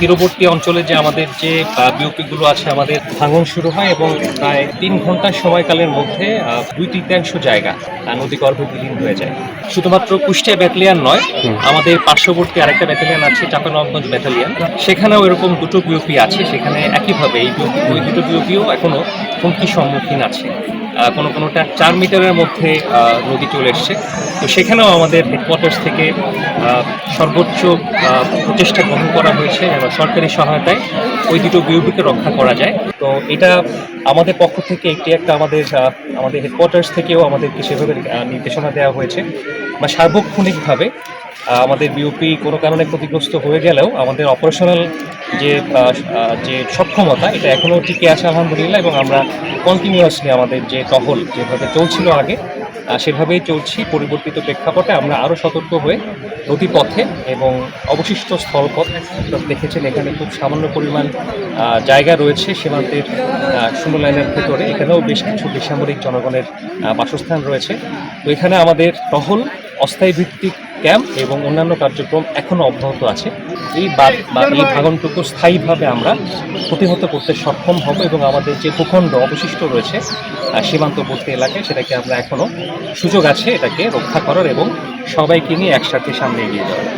তীরবর্তী অঞ্চলে যে আমাদের যে বিওপি গুলো আছে আমাদের ভাঙন শুরু হয় এবং প্রায় তিন ঘণ্টার সময়কালের মধ্যে দুই তৃতীয়াংশ জায়গা আহ, নদীগর্ভে বিলীন হয়ে যায়। শুধুমাত্র কুষ্টিয়া ব্যাটালিয়ান নয় আমাদের পার্শ্ববর্তী আরেকটা ব্যাটালিয়ান আছে চাপানগঞ্জ ব্যাটালিয়ান। সেখানেও এরকম দুটো বিওপি আছে সেখানে একইভাবে এই বিওপি ওই দুটো বিওপিও এখনও হুমকির সম্মুখীন আছে। কোনো কোনোটা চার মিটারের মধ্যে নদী চলে এসছে। তো সেখানেও আমাদের হেডকোয়ার্টার্স থেকে সর্বোচ্চ প্রচেষ্টা গ্রহণ করা হয়েছে এবং সরকারি সহায়তায় ওই দুটো বিউপিকে রক্ষা করা যায়। তো এটা আমাদের পক্ষ থেকে একটি একটা আমাদের আমাদের হেডকোয়ার্টার্স থেকেও আমাদেরকে সেভাবে নির্দেশনা দেওয়া হয়েছে। বা সার্বক্ষণিকভাবে আমাদের বিওপি কোনো কারণে ক্ষতিগ্রস্ত হয়ে গেলেও আমাদের অপারেশনাল যে যে সক্ষমতা, এটা এখনও টিকে আছে আলহামদুলিল্লাহ এবং আমরা কন্টিনিউয়াসলি আমাদের যে টহল যেভাবে চলছিল আগে সেভাবেই চলছি। পরিবর্তিত প্রেক্ষাপটে আমরা আরও সতর্ক হয়ে নদীপথে এবং অবশিষ্ট স্থলপথ দেখেছেন, এখানে খুব সামান্য পরিমাণ জায়গা রয়েছে সীমান্তের শূন্য লাইনের ভেতরে। এখানেও বেশ কিছু বেসামরিক জনগণের বাসস্থান রয়েছে। তো এখানে আমাদের টহল অস্থায়ী ভিত্তিক ক্যাম্প এবং অন্যান্য কার্যক্রম এখনও অব্যাহত আছে। এই বা এই ভাগনটুকু স্থায়ীভাবে আমরা প্রতিহত করতে সক্ষম হব এবং আমাদের যে ভূখণ্ড অবশিষ্ট রয়েছে সীমান্তবর্তী এলাকায় সেটাকে আমরা এখনও সুযোগ আছে এটাকে রক্ষা করার এবং সবাইকে নিয়ে একসাথে সামনে এগিয়ে যাওয়ার।